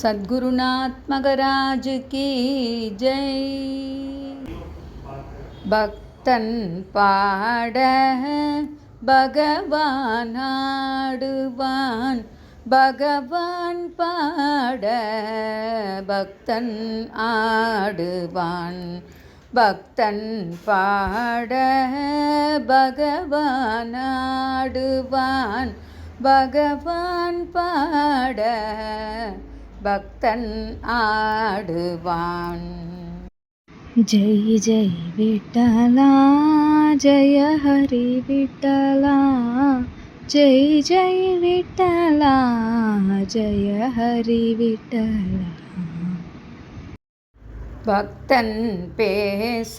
சத்குருநாத்மகராஜ் key Jai. பக்தன் பாட பகவான் ஆடுவான் பகவான் பாட பக்தன் ஆடுவான். பக்தன் பாட பகவான் ஆடுவான் பகவான் பாட பக்தன் ஆடுவான். ஜெய் ஜெய் விட்டலா ஜெய ஹரி விட்டலா ஜெய் ஜெய் விட்டலா ஜெய ஹரி விட்டலா. பக்தன் பேச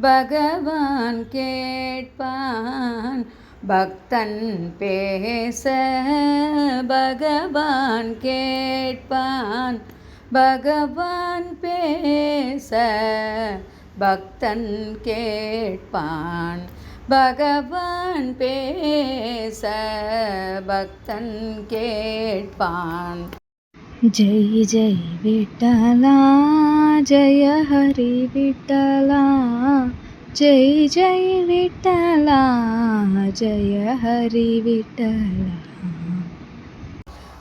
பகவான் கேட்பான் பக்தன் பேச பகவான் கேட்பான். பகவான் பேச பக்தன் கேட்பான். பகவான் பேச பக்தன் கேட்பான். ஜெய் ஜெய் விட்டலா ஜெய ஹரி விட்டலா. ஜெய் ஜெய் விட்டலா ஜெய ஹரி விட்டலா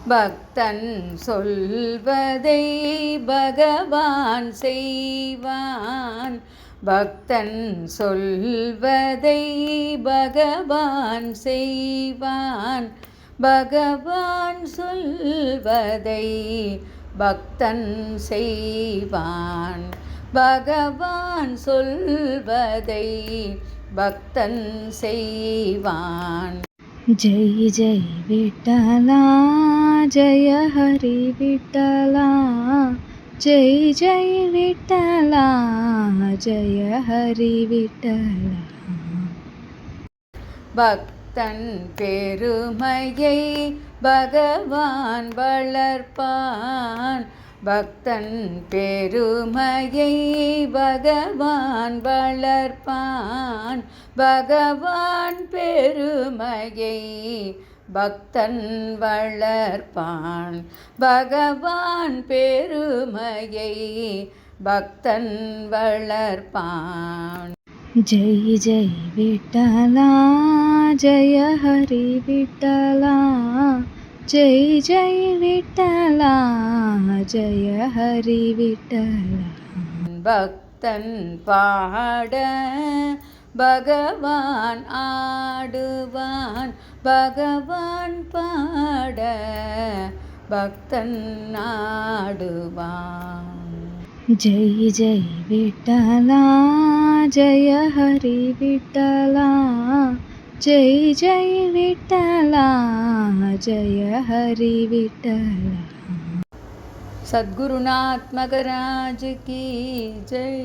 பக்தன் சொல்வதை பகவான் செய்வான். பக்தன் சொல்வதை பகவான் செய்வான். பகவான் சொல்வதை பக்தன் செய்வான். பகவான் சொல்வதை பக்தன் செய்வான். ஜெய் ஜெய் விட்டலா ஜெய ஹரி விட்டலா ஜெய் ஜெய் விட்டலா ஜெய ஹரி விட்டலா. பக்தன் பெருமையை பகவான் வளர்ப்பான். பக்தன் பெருமையை பகவான் வளர்ப்பான். பகவான் பெருமையை பக்தன் வளர்ப்பான். பகவான் பெருமையை பக்தன் வளர்ப்பான். ஜெய் ஜெய் விட்டலா ஜெய ஹரி விட்டலா. जय जय विठला जय हरि विठला भक्तन पाड भगवान् आडुवान् भगवान् पाड भक्तन् आडुवान् जय जय विठला जय हरि विठला जय जय विठ्ठला जय हरी विठ्ठला। सद्गुरुनाथ मगराज की जय